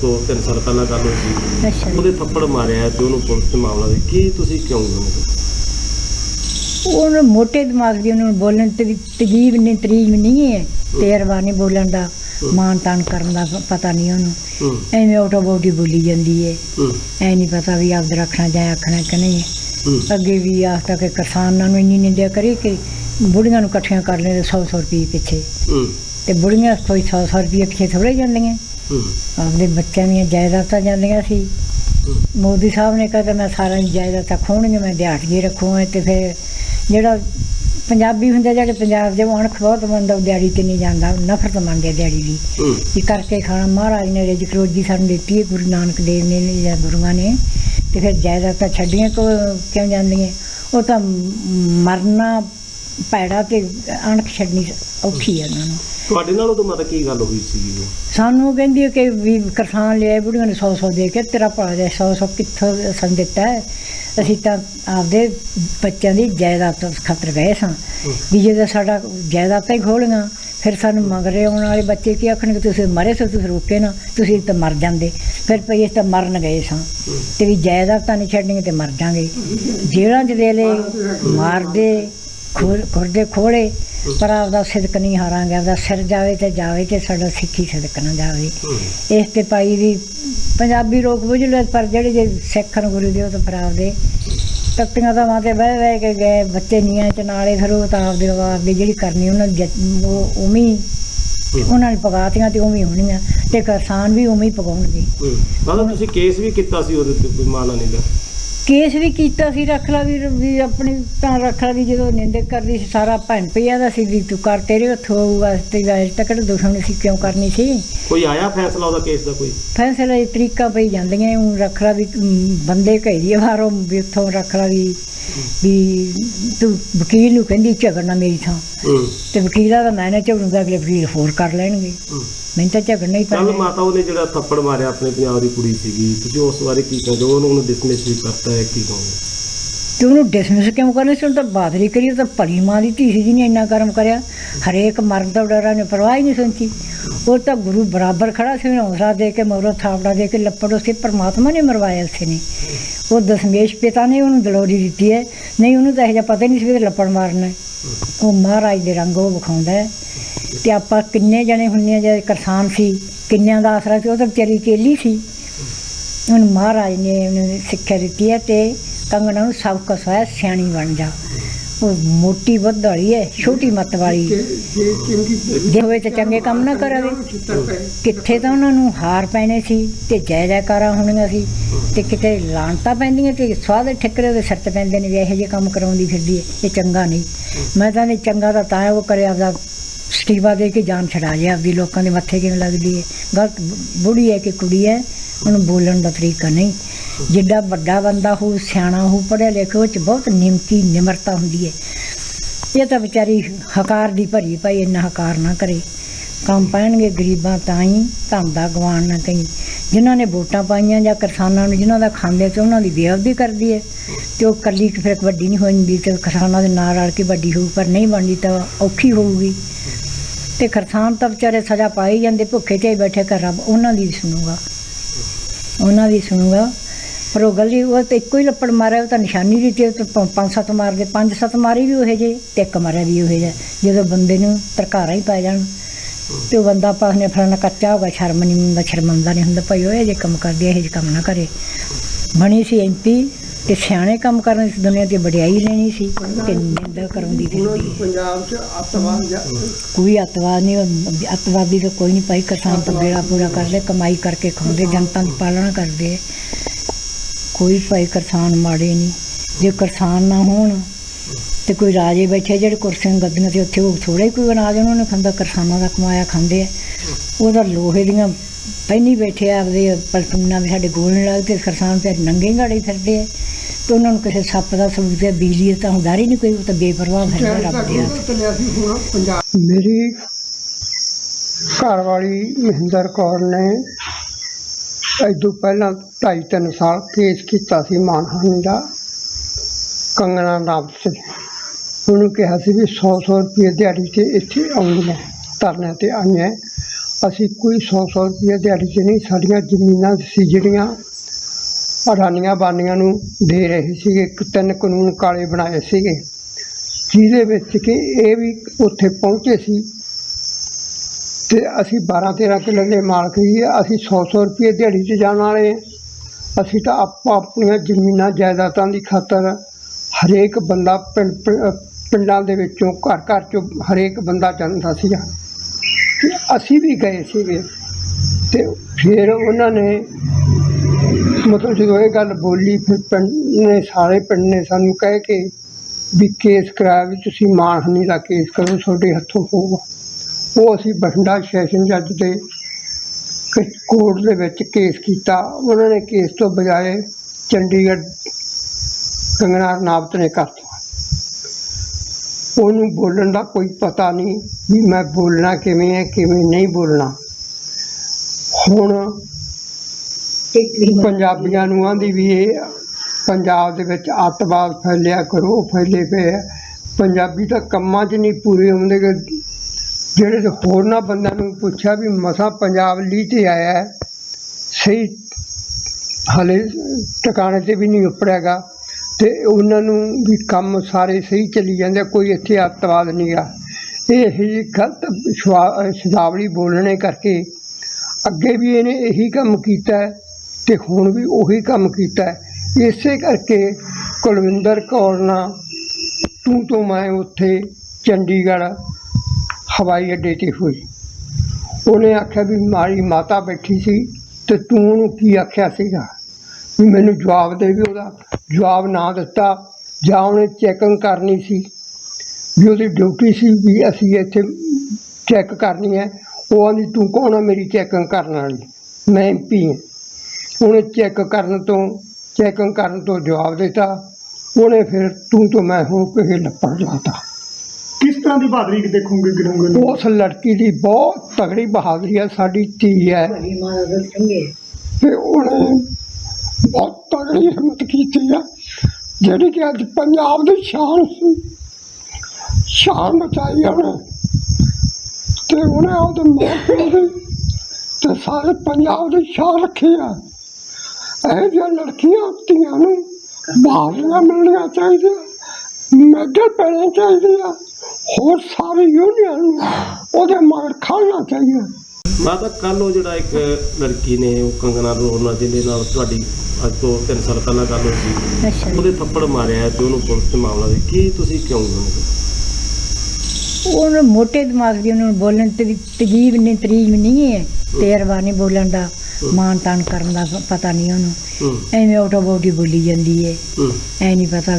ਤੋਂ ਤਿੰਨ ਸਾਲ ਪਹਿਲਾਂ ਗੱਲ ਹੋਈ ਸੀ। ਅੱਛਾ। ਉਹਦੇ ਥੱਪੜ ਮਾਰਿਆ ਤੇ ਉਹਨੂੰ ਪੁਲਿਸ ਤੇ ਮਾਮਲਾ ਦੇ। ਕੀ ਤੁਸੀਂ ਕਿਉਂ ਗਏ ਉਹਨੂੰ ਮੋਟੇ ਦਿਮਾਗ ਦੀ ਉਹਨੂੰ ਬੋਲਣ ਤੇ ਵੀ ਤਜੀਬ ਨਹੀਂ ਤਰੀਜ ਨਹੀਂ ਹੈ। ਤੇਰਵਾ ਨਹੀਂ ਬੋਲਣ ਦਾ ਮਾਨ ਤਾਨ ਕਰਨ ਦਾ ਪ- ਪਤਾ ਨਹੀਂ ਉਹਨੂੰ। ਹੂੰ। ਐਵੇਂ ਆਟੋ ਬੋਟੀ ਬੋਲੀ ਜਾਂਦੀ ਹੈ। ਹੂੰ। ਐ ਨਹੀਂ ਪਤਾ ਵੀ ਆਪਦ ਰੱਖਣਾ ਜਾਂ ਆਖਣਾ ਕਿ ਨਹੀਂ। ਹੂੰ। ਅੱਗੇ ਵੀ ਆਖਤਾ ਕਿ ਕਿਸਾਨਾਂ ਨੂੰ ਇੰਨੀ ਨਿੰਦਿਆ ਕਰੀ ਕਿ ਬੁੜੀਆਂ ਨੂੰ ਇਕੱਠੀਆਂ ਕਰ ਲੈਂਦੇ 100 100 ਰੁਪਏ ਪਿੱਛੇ। ਹੂੰ। ਤੇ ਬੁੜੀਆਂ ਕੋਈ 100 100 ਰੁਪਏ ਪਿੱਛੇ ਥੋੜੇ ਜਾਂਦੀਆਂ। ਹੂੰ ਆਪਦੇ ਬੱਚਿਆਂ ਦੀਆਂ ਜਾਇਦਾਦਾਂ ਜਾਂਦੀਆਂ ਸੀ। ਮੋਦੀ ਸਾਹਿਬ ਨੇ ਕਹਿੰਦਾ ਮੈਂ ਸਾਰਿਆਂ ਜਾਇਦਾਦਾਂ ਖੋਣਗੇ ਮੈਂ ਦਿਹਾੜੀਏ ਰੱਖੂਗਾ ਤੇ ਫਿਰ ਜਿਹੜਾ ਪੰਜਾਬੀ ਹੁੰਦੇ ਜਿਹੜੇ ਪੰਜਾਬ ਦੇ ਉਹ ਅਣਖ ਬਹੁਤ ਮੰਨਦਾ, ਉਹ ਦਿਹਾੜੀ ਤੇ ਨਹੀਂ ਜਾਂਦਾ ਨਫ਼ਰਤ ਮੰਨਦੇ ਦਿਹਾੜੀ ਦੀ। ਇਹ ਕਰਕੇ ਖਾਣਾ, ਮਹਾਰਾਜ ਨੇ ਰਿਜਕ ਰੋਜੀ ਸਾਨੂੰ ਦਿੱਤੀ ਹੈ, ਗੁਰੂ ਨਾਨਕ ਦੇਵ ਨੇ ਜਾਂ ਗੁਰੂਆਂ ਨੇ, ਤੇ ਫਿਰ ਜਾਇਦਾਦਾਂ ਛੱਡੀਆਂ ਕੋ ਕਿਉਂ ਜਾਂਦੀਆਂ? ਉਹ ਤਾਂ ਮਰਨਾ ਪੈੜਾ ਤੇ ਅਣਖ ਛੱਡਣੀ ਔਖੀ ਹੈ ਉਹਨਾਂ ਨੂੰ। ਤੁਹਾਡੇ ਨਾਲ ਉਦੋਂ ਮਤਲਬ ਕੀ ਗੱਲ ਹੋਈ ਉਹ? ਸਾਨੂੰ ਕਹਿੰਦੀ ਹੈ ਕਿ ਵੀ ਕਿਸਾਨ ਲਿਆਏ ਬੁੜੀਆਂ ਨੇ 100 100 ਦੇ ਕੇ ਤੇਰਾ ਭਲਾ ਦੇ 100 100 ਕਿੱਥੋਂ ਸੰ ਦਿੱਤਾ ਹੈ? ਅਸੀਂ ਤਾਂ ਆਪਦੇ ਬੱਚਿਆਂ ਦੀ ਜਾਇਦਾਦ ਤੋਂ ਖਤਰ ਗਏ ਸਾਂ। ਵੀ ਜੇ ਸਾਡਾ ਜਾਇਦਾਦਾਂ ਹੀ ਖੋਲੀਆਂ ਫਿਰ ਸਾਨੂੰ ਮਗਰੇ ਆਉਣ ਵਾਲੇ ਬੱਚੇ ਕੀ ਆਖਣਗੇ? ਤੁਸੀਂ ਮਰੇ ਸੋ ਤੁਸੀਂ ਰੋਕੇ ਨਾ ਤੁਸੀਂ ਤਾਂ ਮਰ ਜਾਂਦੇ। ਫਿਰ ਅਸੀਂ ਤਾਂ ਮਰਨ ਗਏ ਸਾਂ। ਤੇ ਵੀ ਜਾਇਦਾਦਾਂ ਨਹੀਂ ਛੱਡਣਗੇ ਤੇ ਮਰ ਜਾਾਂਗੇ। ਜੇਲ੍ਹਾਂ 'ਚ ਦੇ ਲੈ ਮਾਰਦੇ ਖੋਲ ਖੁਰਦੇ ਖੋਲੇ ਪਰ ਆਪਦਾ ਸਿਦਕ ਨਹੀਂ ਹਾਰਾਂਗੇ ਆਪਦਾ ਸਿਰ ਜਾਵੇ ਤੇ ਜਾਵੇ ਤੇ ਸਾਡਾ ਸਿੱਖੀ ਸਿਦਕ ਨਾ ਜਾਵੇ। ਇਸ ਤੇ ਪਾਈ ਵੀ ਪੰਜਾਬੀ ਲੋਕ ਬੁੱਝ ਲੈ ਪਰ ਜਿਹੜੇ ਜੇ ਸਿੱਖ ਨੂੰ ਗੁਰੂ ਦੇ ਉਹ ਤਾਂ ਫਿਰ ਆਪਦੇ ਤਖਤੀਆਂ ਦਾ ਮਾਤੇ ਬਹਿ ਬਹਿ ਕੇ ਗਏ ਬੱਚੇ ਨੀਆਂ ਚ ਨਾਲੇ ਫਿਰ ਉਹ ਤਾਂ ਆਪਦੇ ਆਪਦੀ ਜਿਹੜੀ ਕਰਨੀ ਉਹਨਾਂ ਉਹ ਹੀ। ਉਹਨਾਂ ਨੇ ਪਕਾਤੀਆਂ ਤੇ ਉਵੇਂ ਹੋਣੀਆਂ ਤੇ ਕਿਸਾਨ ਵੀ ਉਵੇਂ ਹੀ ਪਕਾਉਣਗੇ। ਹੂੰ। ਮਤਲਬ ਤੁਸੀਂ ਕੇਸ ਵੀ ਕੀਤਾ ਸੀ ਉਹਦੇ ਤੇ ਕੋਈ ਮਾਨਾ ਨਹੀਂ ਦਾ ਕੇਸ ਵੀ ਕੀਤਾ ਸੀ ਰੱਖ ਲਾ ਵੀ ਵੀ ਆਪਣੀ ਤਾਂ ਰੱਖ ਲਾ ਵੀ ਜਦੋਂ ਨਿੰਦਕ ਕਰਦੀ ਸੀ ਸਾਰਾ ਭੈਣ ਪਿਆ ਦਾ ਸੀ ਵੀ ਤੂੰ ਕਰ ਤੇਰੇ ਹੱਥੋਂ ਆਊਗਾ ਤੇ ਅਜੇ ਤੱਕ ਦੁਸ਼ਮਣ ਸੀ ਕਿਉਂ ਕਰਨੀ ਸੀ? ਕੋਈ ਆਇਆ ਫੈਸਲਾ ਉਹਦਾ ਕੇਸ ਦਾ ਕੋਈ? ਫੈਸਲੇ ਤਰੀਕਾ ਪਈ ਜਾਂਦੀਆਂ ਉਹ ਰੱਖ ਲਾ ਵੀ ਅਮ, ਬੰਦੇ ਘੇਰੀ ਬਾਹਰੋਂ ਵੀ ਉੱਥੋਂ ਰੱਖ ਲਾ ਵੀ ਵੀ ਤੂੰ ਵਕੀਲ ਨੂੰ ਕਹਿੰਦੀ ਝਗੜਨਾ ਮੇਰੀ ਥਾਂ। ਹੂੰ। ਤੇ ਵਕੀਲਾਂ ਦਾ ਮੈਂ ਨਾ ਝਗੜੂਗਾ ਅਗਲੇ ਵਕੀਲ ਹੋਰ ਕਰ ਲੈਣਗੇ। ਹੂੰ। ਮੈਨੂੰ ਤਾਂ ਝਗੜਨਾ ਹੀ ਕੱਲ ਪੈਣਾ ਮਾਤਾ ਉਹਨੇ ਜਿਹੜਾ ਥੱਪੜ ਮਾਰਿਆ ਆਪਣੇ ਪੰਜਾਬ ਦੀ ਕੁੜੀ ਸੀਗੀ ਤੁਸੀਂ ਉਸ ਬਾਰੇ ਕੀ ਕਹੋਗੇ ਉਹਨੂੰ ਉਹਨੂੰ ਡਿਸਮਿਸ ਵੀ ਕਰਤਾ ਹੈ ਕੀ ਕਹੋਗੇ? ਤੇ ਉਹਨੂੰ ਡਿਸਮਿਸ ਕਿਉਂ ਕਰਨੇ ਸੀ? ਉਹਨੂੰ ਤਾਂ ਬਾਦਰੀ ਕਰੀ ਉਹ ਤਾਂ ਭਲੀ ਮਾਂ ਦੀ ਧੀ ਸੀ ਜਿਹਨੇ ਇੰਨਾ ਕਰਮ ਕਰਿਆ। ਹਰੇਕ ਮਰਦ ਦਾ ਡਰਾ ਨੇ ਪਰਵਾਹ ਹੀ ਨਹੀਂ ਸੁਣਤੀ। ਉਹ ਤਾਂ ਗੁਰੂ ਬਰਾਬਰ ਖੜਾ ਸੀ ਉਹਨੂੰ ਹੌਸਲਾ ਦੇ ਕੇ ਮਗਰੋਂ ਥਾਪੜਾ ਦੇ ਕੇ ਲੱਪੜ ਉਸੇ ਪਰਮਾਤਮਾ ਨੇ ਮਰਵਾਇਆ ਉਸੇ ਨੇ। ਉਹ ਦਸ਼ਮੇਸ਼ ਪਿਤਾ ਨੇ ਉਹਨੂੰ ਦਲੋਰੀ ਦਿੱਤੀ ਹੈ। ਨਹੀਂ ਉਹਨੂੰ ਤਾਂ ਇਹ ਜਿਹਾ ਪਤਾ ਹੀ ਨਹੀਂ ਸੀ ਵੀ ਇਹਦੇ ਲੱਪੜ ਮਾਰਨਾ ਹੈ। ਉਹ ਮਹਾਰਾਜ ਦੇ ਰੰਗ ਉਹ ਵਿਖਾਉਂਦਾ ਹੈ। ਤੇ ਆਪਾਂ ਕਿੰਨੇ ਜਣੇ ਹੁੰਨੇ ਆ ਜੇ ਕਿਸਾਨ ਸੀ, ਕਿੰਨਿਆਂ ਦਾ ਆਸਰਾ ਸੀ, ਉਹ ਤਾਂ ਵਿਚਾਰੀ ਕੇਲੀ ਸੀ। ਹੁਣ ਮਹਾਰਾਜ ਨੇ ਉਹਨੂੰ ਸਿੱਖਿਆ ਦਿੱਤੀ ਹੈ ਤੇ ਕੰਗਣਾ ਨੂੰ ਸਭ ਕੁਛ ਹੋਇਆ, ਸਿਆਣੀ ਬਣ ਜਾ। ਉਹ ਮੋਟੀ ਵੱਧ ਵਾਲੀ ਹੈ ਛੋਟੀ ਮੱਤ ਵਾਲੀ। ਜੇ ਹੋਵੇ ਤੇ ਚੰਗੇ ਕੰਮ ਨਾ ਕਰਾਵੇ। ਕਿੱਥੇ ਤਾਂ ਉਹਨਾਂ ਨੂੰ ਹਾਰ ਪੈਣੇ ਸੀ ਤੇ ਜੈ ਜੈਕਾਰਾਂ ਹੋਣੀਆਂ ਸੀ ਤੇ ਕਿਤੇ ਲਾਂਟਾਂ ਪੈਂਦੀਆਂ ਤੇ ਸਵਾਦ ਠਿਕਰੇ ਦੇ ਸਿਰ ਤੇ ਪੈਂਦੇ ਨੇ ਵੀ ਇਹੋ ਜਿਹੇ ਕੰਮ ਕਰਾਉਂਦੀ ਫਿਰਦੀ ਹੈ ਇਹ ਚੰਗਾ ਨਹੀਂ। ਮੈਂ ਤਾਂ ਨਹੀਂ ਚੰਗਾ ਤਾਂ ਤਾਂ ਉਹ ਕਰੇ ਆਪਦਾ ਸਟੀਵਾ ਦੇ ਕੇ ਜਾਨ ਛਡਾ ਲਿਆ ਆਪਦੀ ਲੋਕਾਂ ਦੇ ਮੱਥੇ ਕਿਵੇਂ ਲੱਗਦੀ ਹੈ। ਗਲਤ ਬੁੜੀ ਹੈ ਕਿ ਕੁੜੀ ਹੈ ਉਹਨੂੰ ਬੋਲਣ ਦਾ ਤਰੀਕਾ ਨਹੀਂ। ਜਿੱਡਾ ਵੱਡਾ ਬੰਦਾ ਹੋ ਸਿਆਣਾ ਹੋ ਪੜ੍ਹਿਆ ਲਿਖਿਆ ਉਹ ਚ ਬਹੁਤ ਨਿਮਕੀ ਨਿਮਰਤਾ ਹੁੰਦੀ ਹੈ ਇਹ ਤਾਂ ਵਿਚਾਰੀ ਹਕਾਰ ਦੀ ਭਰੀ ਪਈ ਇੰਨਾ ਹਕਾਰ ਨਾ ਕਰੇ। ਕੰਮ ਪੈਣਗੇ ਗਰੀਬਾਂ ਤਾਂ ਹੀ ਧੰਦਾ ਗਵਾਨ ਨਾ ਕਈ ਜਿਨ੍ਹਾਂ ਨੇ ਵੋਟਾਂ ਪਾਈਆਂ ਜਾਂ ਕਿਸਾਨਾਂ ਨੂੰ, ਜਿਨ੍ਹਾਂ ਦਾ ਖਾਂਦੇ ਤੇ ਉਹਨਾਂ ਦੀ ਬੇਅਦਬੀ ਕਰਦੀ ਹੈ ਤੇ ਉਹ ਕੱਲੀ ਫਿਰ ਵੱਡੀ ਨਹੀਂ ਹੋ ਜਾਂਦੀ ਤੇ ਕਿਸਾਨਾਂ ਦੇ ਨਾਲ ਰਲ ਕੇ ਵੱਡੀ ਹੋਊ, ਪਰ ਨਹੀਂ ਬਣਦੀ ਤਾਂ ਔਖੀ ਹੋਊਗੀ। ਤੇ ਕਿਸਾਨ ਤਾਂ ਵਿਚਾਰੇ ਸਜ਼ਾ ਪਾਈ ਜਾਂਦੇ, ਭੁੱਖੇ ਤੇ ਹੀ ਬੈਠੇ ਘਰ ਰੱਬ ਉਹਨਾਂ ਦੀ ਵੀ ਸੁਣੂਗਾ। ਉਹਨਾਂ ਦੀ ਸੁਣੂਗਾ। ਪਰ ਉਹ ਗਲੀ ਉਹ ਤੇ ਇੱਕੋ ਹੀ ਲੱਪੜ ਮਾਰਿਆ, ਉਹ ਤਾਂ ਨਿਸ਼ਾਨੀ ਦਿੱਤੀ ਉਹ ਤਾਂ ਪੰਜ ਸੱਤ ਮਾਰਦੇ, ਪੰਜ ਸੱਤ ਮਾਰੀ ਵੀ ਉਹ ਜੇ ਤੇ ਇੱਕ ਮਾਰਿਆ ਵੀ ਉਹੇ ਜਿਹਾ। ਜਦੋਂ ਬੰਦੇ ਨੂੰ ਤਰਕਾਰਾਂ ਹੀ ਪੈ ਜਾਣ, ਤੇ ਉਹ ਬੰਦਾ ਪਾਸ ਨੇ ਫਲਾਣਾ ਕੱਚਾ ਹੋਗਾ ਸ਼ਰਮ ਨਹੀਂ ਹੁੰਦਾ ਸ਼ਰਮੰਦਾ ਨਹੀਂ ਹੁੰਦਾ, ਭਾਈ ਉਹ ਇਹ ਜੇ ਕੰਮ ਕਰਦੇ ਇਹ ਜਿਹੇ ਕੰਮ ਨਾ ਕਰੇ। ਬਣੀ ਸੀ ਐਮਪੀ ਤੇ ਸਿਆਣੇ ਕੰਮ ਕਰਨ ਇਸ ਦੁਨੀਆ ਤੇ ਵਡਿਆਈ ਲੈਣੀ ਸੀ ਤੇ ਨਿੰਦਾ ਕਰਾਉਂਦੀ ਫਿਰਦੀ ਹੈ ਪੰਜਾਬ 'ਚ ਅੱਤਵਾਦ ਜਾਂ ਕੋਈ ਅਤਵਾਦ ਨਹੀਂ ਅਤਵਾਦੀ ਤਾਂ ਕੋਈ ਨਹੀਂ ਭਾਈ ਕਿਸਾਨ ਤਾਂ ਬੇੜਾ ਪੂਰਾ ਕਰਦੇ ਕਮਾਈ ਕਰਕੇ ਖਾਂਦੇ ਜਨਤਾ ਦੀ ਪਾਲਣਾ ਕਰਦੇ। ਹੈ। ਕੋਈ ਭਾਈ ਕਿਸਾਨ ਮਾੜੇ ਨਹੀਂ। ਜੇ ਕਿਸਾਨ ਨਾ ਹੋਣ ਤੇ ਕੋਈ ਰਾਜੇ ਬੈਠੇ ਜਿਹੜੇ ਕੁਰਸੀਆਂ ਗੱਦੀਆਂ ਤੇ ਉੱਥੇ ਉਹ ਥੋੜਾ ਹੀ ਕੋਈ ਅਨਾਜ ਉਹਨਾਂ ਨੇ ਖਾਂਦਾ ਕਿਸਾਨਾਂ ਦਾ ਕਮਾਇਆ ਖਾਂਦੇ ਆ। ਉਹ ਤਾਂ ਲੋਹੇ ਦੀਆਂ ਪਹਿਨੀ ਬੈਠੇ ਆ ਆਪਦੇ ਪਲਟੂਨਾਂ ਵੀ ਸਾਡੇ ਗੋਲ ਨਹੀਂ ਲੱਗਦੇ ਕਿਸਾਨ ਤੇ ਨੰਗੇ ਗਾੜੇ ਫਿਰਦੇ ਆ। ਤੇ ਉਹਨਾਂ ਨੂੰ ਕਿਸੇ ਸੱਪ ਦਾ ਸਬੂਤ ਹੈ ਬਿਜਲੀ ਦਾ ਤਾਂ ਹੁੰਦਾ ਹੀ ਨਹੀਂ ਕੋਈ, ਉਹ ਤਾਂ ਬੇਪਰਵਾਹ ਫਿਰਦਾ ਰੱਬ ਦੇ ਹੱਥ। ਪੰਜਾਬ ਮੇਰੀ ਘਰ ਵਾਲੀ ਮਹਿੰਦਰ ਕੌਰ ਨੇ ਤੋਂ ਪਹਿਲਾਂ ਢਾਈ ਤਿੰਨ ਸਾਲ ਕੇਸ ਕੀਤਾ ਸੀ ਮਾਨਹਾਨੀ ਦਾ, ਕੰਗਣਾ ਨਾਮ ਤੇ। ਉਹਨੂੰ ਕਿਹਾ ਸੀ ਵੀ 100 100 ਰੁਪਏ ਦਿਹਾੜੀ ਤੇ ਇੱਥੇ ਆਉਂਦੀਆਂ ਧਰਨੇ ਤੇ ਆਈਆਂ ਅਸੀਂ ਕੋਈ 100-100 ਰੁਪਏ ਦਿਹਾੜੀ 'ਤੇ ਨਹੀਂ, ਸਾਡੀਆਂ ਜ਼ਮੀਨਾਂ ਸੀ ਜਿਹੜੀਆਂ ਅਡਾਨੀਆਂ ਬਾਨੀਆਂ ਨੂੰ ਦੇ ਰਹੇ ਸੀਗੇ, ਇੱਕ ਤਿੰਨ ਕਾਨੂੰਨ ਕਾਲੇ ਬਣਾਏ ਸੀਗੇ, ਜਿਹਦੇ ਵਿੱਚ ਕਿ ਇਹ ਵੀ ਉੱਥੇ ਪਹੁੰਚੇ ਸੀ ਤੇ ਅਸੀਂ 12-13 ਕਿੱਲੇ ਦੇ ਮਾਲਕ ਜੀ ਅਸੀਂ 100-100 ਰੁਪਏ ਦਿਹਾੜੀ 'ਚ ਜਾਣ ਵਾਲੇ ਅਸੀਂ ਤਾਂ ਆਪੋ ਆਪਣੀਆਂ ਜ਼ਮੀਨਾਂ, ਜਾਇਦਾਦਾਂ ਦੀ ਖਾਤਰ ਹਰੇਕ ਬੰਦਾ ਪਿੰਡ, ਪਿੰਡਾਂ ਦੇ ਵਿੱਚੋਂ, ਘਰ ਘਰ ਚੋਂ ਹਰੇਕ ਬੰਦਾ ਜਾਂਦਾ ਸੀਗਾ। ਤੇ ਅਸੀਂ ਵੀ ਗਏ ਸੀਗੇ ਤੇ ਫਿਰ ਉਹਨਾਂ ਨੇ ਮਤਲਬ ਜਦੋਂ ਇਹ ਗੱਲ ਬੋਲੀ, ਫਿਰ ਪਿੰਡ ਨੇ, ਸਾਰੇ ਪਿੰਡ ਨੇ ਸਾਨੂੰ ਕਹਿ ਕੇ ਵੀ ਕੇਸ ਕਰਾਇਆ ਵੀ ਤੁਸੀਂ ਮਾਨਹਾਨੀ ਦਾ ਕੇਸ ਕਰੋ, ਤੁਹਾਡੇ ਹੱਥੋਂ ਹੋਊਗਾ। ਉਹ ਅਸੀਂ ਬਠਿੰਡਾ ਸੈਸ਼ਨ ਜੱਜ ਦੇ ਕੋਰਟ ਦੇ ਵਿੱਚ ਕੇਸ ਕੀਤਾ। ਉਹਨਾਂ ਨੇ ਕੇਸ ਤੋਂ ਬਜਾਏ ਚੰਡੀਗੜ੍ਹ ਕੰਗਨਾ ਰਣਾਵਤ ਨੇ ਕਰਤਾ ਉਹਨੂੰ ਬੋਲਣ ਦਾ ਕੋਈ ਪਤਾ ਨਹੀਂ ਵੀ ਮੈਂ ਬੋਲਣਾ ਕਿਵੇਂ ਹੈ, ਕਿਵੇਂ ਨਹੀਂ ਬੋਲਣਾ। ਹੁਣ ਪੰਜਾਬੀਆਂ ਨੂੰ ਆਂਦੀ ਵੀ ਇਹ ਪੰਜਾਬ ਦੇ ਵਿੱਚ ਅੱਤਵਾਦ ਫੈਲਿਆ ਕਰੋ ਫੈਲੇ ਪਏ ਆ। ਪੰਜਾਬੀ ਤਾਂ ਕੰਮਾਂ 'ਚ ਨਹੀਂ ਪੂਰੇ ਹੁੰਦੇ ਗੇ। ਜਿਹੜੇ ਹੋਰਨਾਂ ਬੰਦਿਆਂ ਨੂੰ ਪੁੱਛਿਆ ਵੀ ਮਸਾ ਪੰਜਾਬ ਲਈ ਤੇ ਆਇਆ ਸਹੀ ਹਲੇ ਟਿਕਾਣੇ ਤੇ ਵੀ ਨਹੀਂ ਉੱਪਰਿਆਗਾ ਤੇ ਉਹਨਾਂ ਨੂੰ ਵੀ ਕੰਮ ਸਾਰੇ ਸਹੀ ਚੱਲੀ ਜਾਂਦੇ ਕੋਈ ਇੱਥੇ ਅੱਤਵਾਦ ਨਹੀਂ ਗਾ ਇਹ ਇਹੀ ਗਲਤ ਸ਼ਵਾ- ਸ਼ਬਦਾਵਲੀ ਬੋਲਣੇ ਕਰਕੇ ਅੱਗੇ ਵੀ ਇਹਨੇ ਇਹੀ ਕੰਮ ਕੀਤਾ ਹੈ। ਤੇ ਹੁਣ ਵੀ ਉਹੀ ਕੰਮ ਕੀਤਾ ਇਸੇ ਕਰਕੇ ਕੁਲਵਿੰਦਰ ਕੌਰ ਨਾਲ ਤੂੰ ਤੋਂ ਮੈਂ ਉੱਥੇ ਚੰਡੀਗੜ੍ਹ ਹਵਾਈ ਅੱਡੇ ਤੇ ਹੋਈ। ਉਹਨੇ ਆਖਿਆ ਵੀ ਮਾਰੀ ਮਾਤਾ ਬੈਠੀ ਸੀ ਤੇ ਤੂੰ ਉਹਨੂੰ ਕੀ ਆਖਿਆ ਸੀਗਾ? ਵੀ ਮੈਨੂੰ ਜਵਾਬ ਦੇ ਵੀ ਉਹਦਾ ਜਵਾਬ ਨਾ ਦਿੱਤਾ ਜਾਂ ਉਹਨੇ ਚੈਕਿੰਗ ਕਰਨੀ ਸੀ। ਵੀ ਉਹਦੀ ਡਿਊਟੀ ਸੀ ਵੀ ਅਸੀਂ ਇੱਥੇ ਚੈੱਕ ਕਰਨੀ ਹੈ। ਉਹ ਆਂਦੀ, ਤੂੰ ਕੌਣ ਆ ਮੇਰੀ ਚੈਕਿੰਗ ਕਰਨ ਵਾਲੀ? ਮੈਂ ਐਮਪੀ ਹਾਂ। ਉਹਨੇ ਚੈੱਕ ਕਰਨ ਤੋਂ ਚੈਕਿੰਗ ਕਰਨ ਤੋਂ ਜਵਾਬ ਦਿੱਤਾ। ਉਹਨੇ ਫਿਰ ਤੂੰ ਤੋਂ ਮੈਂ ਹੋ ਕੇ ਲੱਪੜ ਜਾਤਾ ਕਿਸ ਤਰ੍ਹਾਂ ਦੀ ਬਹਾਦਰੀ ਦੇਖੋਗੇ ਗਿਣੋਗੇ ਉਸ ਲੜਕੀ ਦੀ ਬਹੁਤ ਤਗੜੀ ਬਹਾਦਰੀ ਹੈ ਸਾਡੀ ਧੀ ਹੈ। ਤੇ ਉਹਨੇ ਬਹੁਤ ਤਗੜੀ ਹਿੰਮਤ ਕੀਤੀ ਹੈ ਜਿਹੜੀ ਕਿ ਅੱਜ ਪੰਜਾਬ ਦੀ ਸ਼ਾਨ ਸੀ। ਸ਼ਾਨ ਬਚਾਈ ਉਹਨੇ। ਤੇ ਉਹਨੇ ਉਹਦੇ ਮਾਂ ਪਿਓ ਦੀ ਤੇ ਸਾਰੇ ਪੰਜਾਬ ਦੀ ਸ਼ਾਨ ਰੱਖੀ ਆ ਇਹ ਜਿਹੀਆਂ ਲੜਕੀਆਂ ਧੀਆਂ ਨੂੰ ਬਹਾਦਰੀਆਂ ਮਿਲਣੀਆਂ ਚਾਹੀਦੀਆਂ ਮੈਡਲ ਪੈਣੇ ਚਾਹੀਦੇ ਆ ਹੋਰ ਸਾਰੇ ਯੂਨੀਅਨ ਨੂੰ ਉਹਦੇ ਮਗਰ ਖੜਨਾ ਚਾਹੀਦਾ। ਮਾਤਾ ਕੱਲ ਉਹ ਜਿਹੜਾ ਇੱਕ ਲੜਕੀ ਨੇ ਉਹ ਕੰਗਨਾ ਰੋਣਾ ਜਿਹਦੇ ਨਾਲ ਤੁਹਾਡੀ ਅੱਜ ਤੋਂ 3 ਸਾਲ ਪਹਿਲਾਂ ਗੱਲ ਹੋਈ ਸੀ। ਉਹਦੇ ਥੱਪੜ ਮਾਰਿਆ ਤੇ ਉਹਨੂੰ ਪੁਲਿਸ ਤੇ ਮਾਮਲਾ ਦੇ ਕੀ ਤੁਸੀਂ ਕਿਉਂ ਮੰਨਦੇ ਉਹਨੂੰ ਮੋਟੇ ਦਿਮਾਗ ਦੀ ਉਹਨੂੰ ਬੋਲਣ ਤੇ ਵੀ ਤਜੀਬ ਨਹੀਂ ਤਰੀਜ ਨਹੀਂ ਹੈ। ਤੇਰਵਾ ਨਹੀਂ ਬੋਲਣ ਦਾ। ਮਾਨ ਤਾਨ ਕਰਨ ਦਾ ਪਤਾ ਨਹੀਂ ਉਹਨੂੰ। ਐਵੇਂ ਆਟੋ ਬੋਟੀ ਬੋਲੀ ਜਾਂਦੀ ਹੈ ਹੂੰ। ਐ ਨਹੀਂ ਪਤਾ